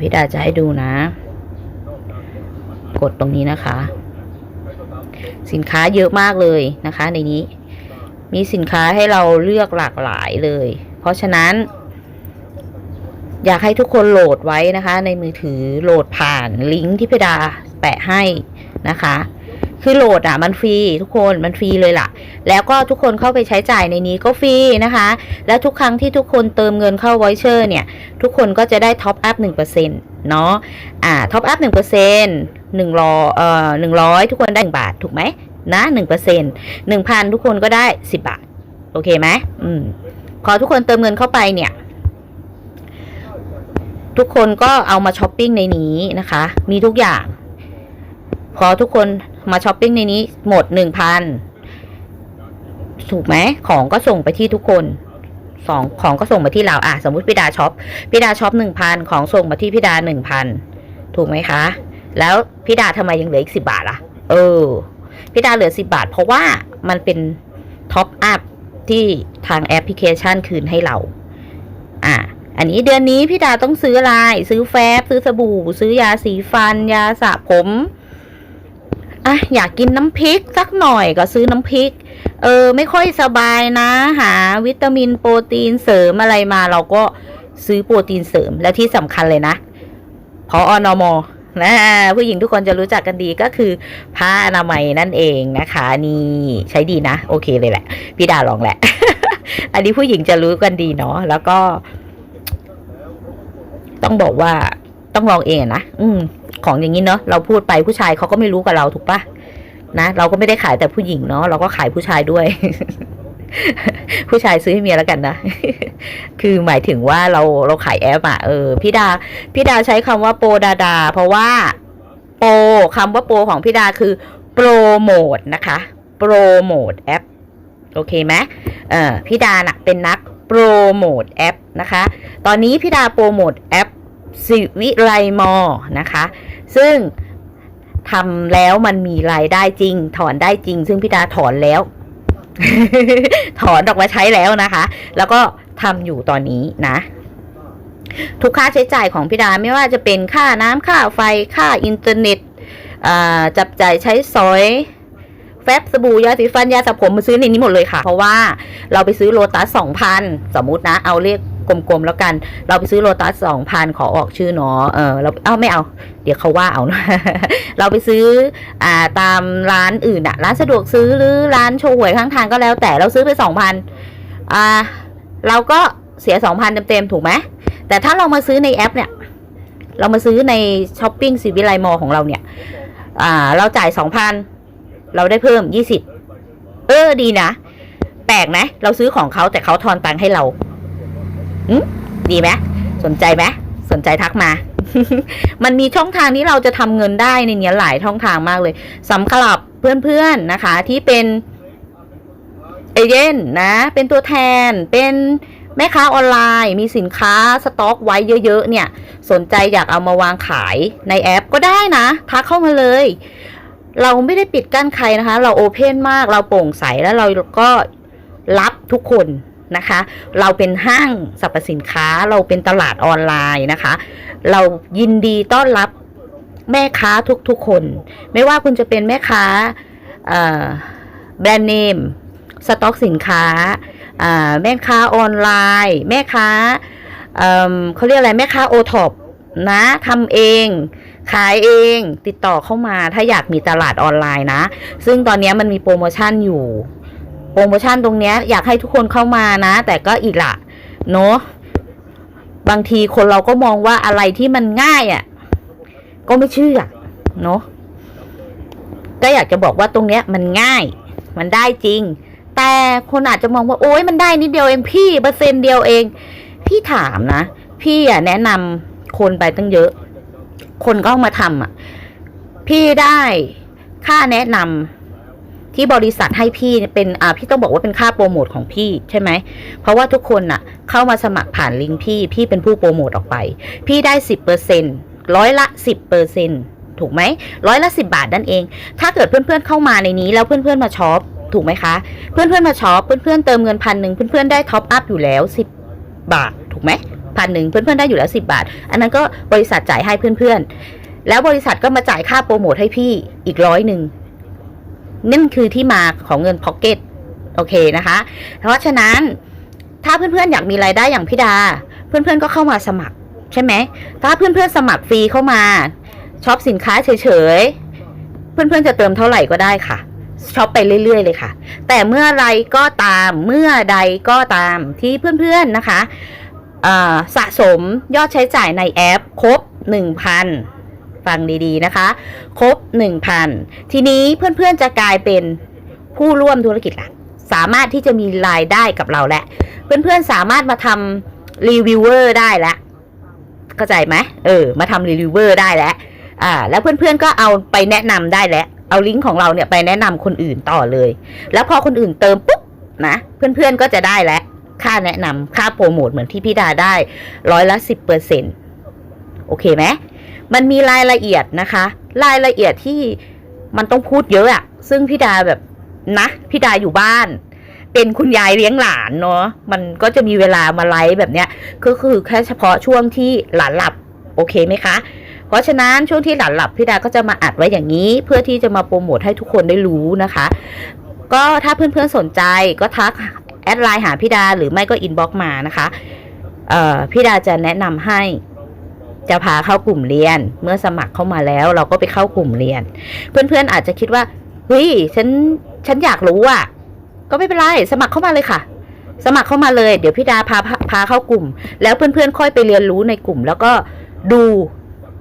พี่ดาจะให้ดูนะ กดตรงนี้นะคะ สินค้าเยอะมากเลยนะคะ ในนี้ มีสินค้าให้เราเลือกหลากหลายเลย เพราะฉะนั้น อยากให้ทุกคนโหลดไว้นะคะ ในมือถือโหลดผ่านลิงก์ที่พี่ดาแปะให้นะคะ คือโหลดอะมันฟรีทุกคนมันฟรีเลยล่ะ แล้วก็ทุกคนเข้าไปใช้จ่ายในนี้ก็ฟรีนะคะ และทุกครั้งที่ทุกคนเติมเงินเข้าไวเชอร์เนี่ย ทุกคนก็จะได้ท็อปอัพหนึ่งเปอร์เซ็นต์เนาะอ่าท็อปอัพหนึ่งเปอร์เซ็นต์หนึ่งร้อยเอ่อหนึ่งร้อยทุกคนได้หนึ่งบาทถูกไหมนะหนึ่งเปอร์เซ็นต์หนึ่งพันทุกคนก็ได้สิบบาท โอเคไหมอืมพอทุกคนเติมเงินเข้าไปเนี่ยทุกคนก็เอามาช้อปปิ้งในนี้นะคะ มีทุกอย่าง พอทุกคน มาช้อปปิ้งในนี้หมดหนึ่งพันถูกไหมของก็ส่งไปที่ทุกคนสองของก็ส่งมาที่เราอะสมมุติพี่ดาช็อปพี่ดาช็อปหนึ่งพันของส่งมาที่พี่ดาหนึ่งพันถูกไหมคะ แล้วพี่ดาทำไมยังเหลืออีกสิบาทล่ะ เออพี่ดาเหลือสิบาท เพราะว่ามันเป็นท็อปอัพที่ทางแอปพลิเคชันคืนให้เรา อะอันนี้เดือนนี้พี่ดาต้องซื้ออะไร ซื้อแฟบ ซื้อสบู่ ซื้อยาสีฟัน ยาสระผม อะอยากกินน้ำพริกสักหน่อยก็ซื้อน้ำพริก เออ ไม่ค่อยสบายนะ หา วิตามินโปรตีนเสริมอะไรมา เราก็ซื้อโปรตีนเสริมและที่สำคัญเลยนะพออนมนะผู้หญิงทุกคนจะรู้จักกันดีก็คือผ้าอนามัยนั่นเองนะคะ นี่ใช้ดีนะ โอเคเลยแหละ พี่ดาลองแหละ อันนี้ผู้หญิงจะรู้กันดีเนาะแล้วก็ ต้องบอกว่าต้องลองเองนะอืม ของอย่างนี้เนาะเราพูดไปผู้ชายเขาก็ไม่รู้กับเราถูกปะนะเราก็ไม่ได้ขายแต่ผู้หญิงเนาะเราก็ขายผู้ชายด้วย ผู้ชายซื้อให้เมียแล้วกันนะ คือหมายถึงว่าเราเราขายแอปอะเออพี่ดาพี่ดาใช้คำว่าโปรดาดา เพราะว่าโปรคำว่าโปรของพี่ดาคือโปรโมทนะคะโปรโมทแอปโอเคไหมเออพี่ดาน่ะเป็นนักโปรโมทแอปนะคะ ตอนนี้พี่ดาโปรโมทแอปสิวิไลมอนะคะ ซึ่งทำแล้วมันมีรายได้จริง ถอนได้จริง ซึ่งพี่ดาถอนแล้ว ถอนออกมาใช้แล้วนะคะ แล้วก็ทำอยู่ตอนนี้นะ ทุกค่าใช้จ่ายของพี่ดาไม่ว่าจะเป็นค่าน้ำค่าไฟค่าอินเทอร์เน็ตจับจ่ายใช้สอยแฟบสบู่ยาสีฟันยาสระผมมาซื้อในนี้หมดเลยค่ะ เพราะว่าเราไปซื้อโลตัสสองพันสมมุตินะ เอาเลขกกลมๆแล้วกัน เราไปซื้อโลตัสสองพันขอออกชื่อเนาะเออเราเอ้าไม่เอา เดี๋ยวเขาว่าเอานะเราไปซื้ออ่าตามร้านอื่นอะร้านสะดวกซื้อหรือร้านโชว์หวยข้างทางก็แล้ว แต่เราซื้อไปสองพันอ่าเราก็เสียสองพันเต็มๆถูกไหมแต่ถ้าเรามาซื้อในแอปเนี่ย เรามาซื้อในช้อปปิ้งซีวิไลมอของเราเนี่ย อ่า เราจ่ายสองพันเราได้เพิ่มยี่สิบเออดีนะ แปลกไหมเราซื้อของเขาแต่เขาทอนตังค์ให้เรา ดีไหมสนใจไหมสนใจทักมา มันมีช่องทางที่เราจะทำเงินได้ในเนี้ยหลายช่องทางมากเลยสำหรับเพื่อนๆนะคะ ที่เป็นเอเย่นนะ เป็นตัวแทนเป็นแม่ค้าออนไลน์มีสินค้าสต็อกไว้เยอะๆเนี่ย สนใจอยากเอามาวางขายในแอปก็ได้นะ ทักเข้ามาเลย เราไม่ได้ปิดกั้นใครนะคะ เราโอเพนมากเราโปร่งใสแล้วเราก็รับทุกคน นะคะ เราเป็นห้างสรรพสินค้าเราเป็นตลาดออนไลน์นะคะ เรายินดีต้อนรับแม่ค้าทุกๆคน ไม่ว่าคุณจะเป็นแม่ค้าแบรนด์เนมสต็อกสินค้าแม่ค้าออนไลน์ แม่ค้าเเขาเรียกอะไรแม่ค้าโอท็อปนะทำเองขายเองติดต่อเข้ามาถ้าอยากมีตลาดออนไลน์นะ ซึ่งตอนนี้มันมีโปรโมชั่นอยู่ โปรโมชั่นตรงเนี้ยอยากให้ทุกคนเข้ามานะ แต่ก็อีกละเนาะบางทีคนเราก็มองว่าอะไรที่มันง่ายอะ่ะ ก็ไม่เชื่อเนาะก็อยากจะบอกว่าตรงเนี้ยมันง่าย มันได้จริง แต่คนอาจจะมองว่าโอ๊ยมันได้นิดเดียวเองพี่เปอร์เซ็นต์เดียวเอง พี่ถามนะ พี่อะแนะนำคนไปตั้งเยอะ คนก็เอามาทำอะ พี่ได้ค่าแนะนำ ที่บริษัทให้พี่เป็นอ่าพี่ต้องบอกว่าเป็นค่าโปรโมทของพี่ใช่ไหม เพราะว่าทุกคนน่ะ เข้ามาสมัครผ่านลิงก์พี่ พี่เป็นผู้โปรโมทออกไป พี่ได้สิบเปอร์เซ็นร้อยละสิบเปอร์เซ็นถูกไหมร้อยละสิบบาทนั่นเอง ถ้าเกิดเพื่อนๆเข้ามาในนี้แล้วเพื่อนๆมาช็อปถูกไหมคะ เพื่อนๆมาช็อปเพื่อนๆเติมเงินพันหนึ่งเพื่อนๆได้ท็อปอัพอยู่แล้วสิบบาทถูกไหมพันหนึ่งเพื่อนๆได้อยู่แล้วสิบาท อันนั้นก็บริษัทจ่ายให้เพื่อนๆแล้วบริษัทก็มาจ่ายค่าโปรโมทให้พี่อีกร้อยหนึ่ง นั่นคือที่มาของเงินพ็อกเก็ตโอเคนะคะ เพราะฉะนั้นถ้าเพื่อนๆอยากมีรายได้อย่างพี่ดา เพื่อนๆก็เข้ามาสมัครใช่ไหมถ้าเพื่อนๆสมัครฟรีเข้ามาช็อปสินค้าเฉยๆ เพื่อนๆจะเติมเท่าไหร่ก็ได้ค่ะช็อปไปเรื่อยๆเลยค่ะ แต่เมื่อไรก็ตามเมื่อใดก็ตามที่เพื่อนๆนะคะสะสมยอดใช้จ่ายในแอปครบ 1,000 ฟังดีๆนะคะ ครบ 1,000 ทีนี้เพื่อนๆจะกลายเป็นผู้ร่วมธุรกิจละสามารถที่จะมีรายได้กับเราแหล้วเพื่อนๆสามารถมาทำรีวิวเวอร์ได้แล้วเข้าใจไหมเออ มาทำรีวิวเวอร์ได้แล้วอ่า แล้วเพื่อนๆก็เอาไปแนะนำได้แล้วเอาลิงก์ของเราเนี่ยไปแนะนำคนอื่นต่อเลย แล้วพอคนอื่นเติมปุ๊บนะเพื่อนๆก็จะได้แล้วค่าแนะนำค่าโปรโมทเหมือนที่พี่ดาได้ร้อยละสิบเปอร์เซ็นโอเคไหม มันมีรายละเอียดนะคะ รายละเอียดที่มันต้องพูดเยอะอะซึ่งพี่ดาแบบนะพี่ดาอยู่บ้าน เป็นคุณยายเลี้ยงหลานเนาะมันก็จะมีเวลามาไลฟ์แบบเนี้ยก็คือแค่เฉพาะช่วงที่หลานหลับโอเคไหมคะ เพราะฉะนั้นช่วงที่หลานหลับพี่ดาก็จะมาอัดไว้อย่างนี้ เพื่อที่จะมาโปรโมทให้ทุกคนได้รู้นะคะ ก็ถ้าเพื่อนๆสนใจก็ทักแอดไลน์หาพี่ดาหรือไม่ก็อินบ็อกมานะคะเอ่อพี่ดาจะแนะนำให้ จะพาเข้ากลุ่มเรียน เมื่อสมัครเข้ามาแล้ว เราก็ไปเข้ากลุ่มเรียน เพื่อนๆอาจจะคิดว่าเฮ้ยฉันฉันอยากรู้อะ ก็ไม่เป็นไรสมัครเข้ามาเลยค่ะ สมัครเข้ามาเลยเดี๋ยวพี่ดาพาพาพาเข้ากลุ่ม แล้วเพื่อนๆค่อยไปเรียนรู้ในกลุ่ม แล้วก็ดู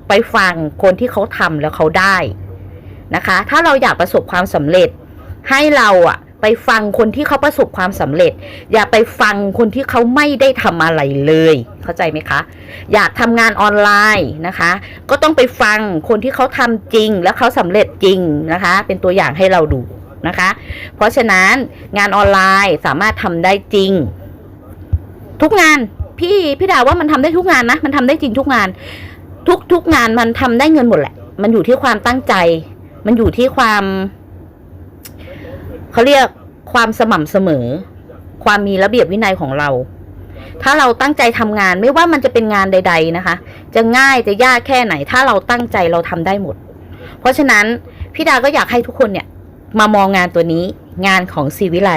ไปฟังคนที่เขาทำแล้วเขาได้นะคะ ถ้าเราอยากประสบความสำเร็จให้เราอะ ไปฟังคนที่เขาประสบความสำเร็จ อย่าไปฟังคนที่เขาไม่ได้ทำอะไรเลย เข้าใจไหมคะ อยากทำงานออนไลน์นะคะ ก็ต้องไปฟังคนที่เขาทำจริง แล้วเขาสำเร็จจริงนะคะ เป็นตัวอย่างให้เราดูนะคะ เพราะฉะนั้นงานออนไลน์สามารถทำได้จริง ทุกงานพี่พี่ดาว่ามันทำได้ทุกงานนะ มันทำได้จริงทุกงาน ทุกทุกงานมันทำได้เงินหมดแหละ มันอยู่ที่ความตั้งใจ มันอยู่ที่ความ เขาเรียกความสม่ำเสมอ ความมีระเบียบวินัยของเรา ถ้าเราตั้งใจทำงานไม่ว่ามันจะเป็นงานใด ๆนะคะ จะง่ายจะยากแค่ไหน ถ้าเราตั้งใจเราทำได้หมด เพราะฉะนั้นพี่ดาก็อยากให้ทุกคนเนี่ย มามองงานตัวนี้ งานของซีวิไล